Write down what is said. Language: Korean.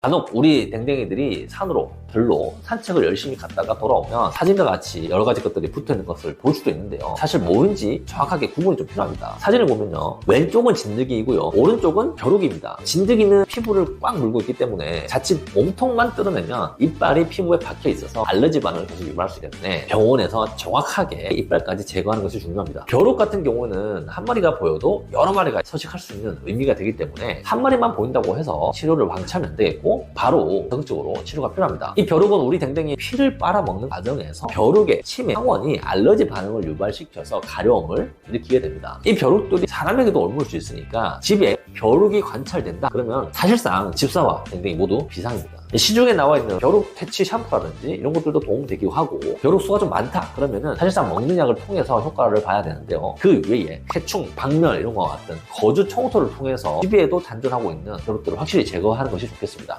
간혹 우리 댕댕이들이 산으로 별로 산책을 열심히 갔다가 돌아오면 사진과 같이 여러 가지 것들이 붙어 있는 것을 볼 수도 있는데요. 사실 뭐인지 정확하게 구분이 좀 필요합니다. 사진을 보면요. 왼쪽은 진드기이고요. 오른쪽은 벼룩입니다. 진드기는 피부를 꽉 물고 있기 때문에 자칫 몸통만 뜯어내면 이빨이 피부에 박혀 있어서 알러지 반응을 계속 유발할 수 있기 때문에 병원에서 정확하게 이빨까지 제거하는 것이 중요합니다. 벼룩 같은 경우는 한 마리가 보여도 여러 마리가 서식할 수 있는 의미가 되기 때문에 한 마리만 보인다고 해서 치료를 안 되겠고 바로 적극적으로 치료가 필요합니다. 이 벼룩은 우리 댕댕이 피를 빨아먹는 과정에서 벼룩의 침의 상원이 알러지 반응을 유발시켜서 가려움을 일으키게 됩니다. 이 벼룩들이 사람에게도 옮을 수 있으니까 집에 벼룩이 관찰된다 그러면 사실상 집사와 댕댕이 모두 비상입니다. 시중에 나와 있는 벼룩 퇴치 샴푸라든지 이런 것들도 도움되기도 하고 벼룩 수가 좀 많다 그러면은 사실상 먹는 약을 통해서 효과를 봐야 되는데요. 그 외에 해충, 박멸 이런 것 같은 거주 청소를 통해서 집에도 잔존하고 있는 벼룩들을 확실히 제거하는 것이 좋겠습니다.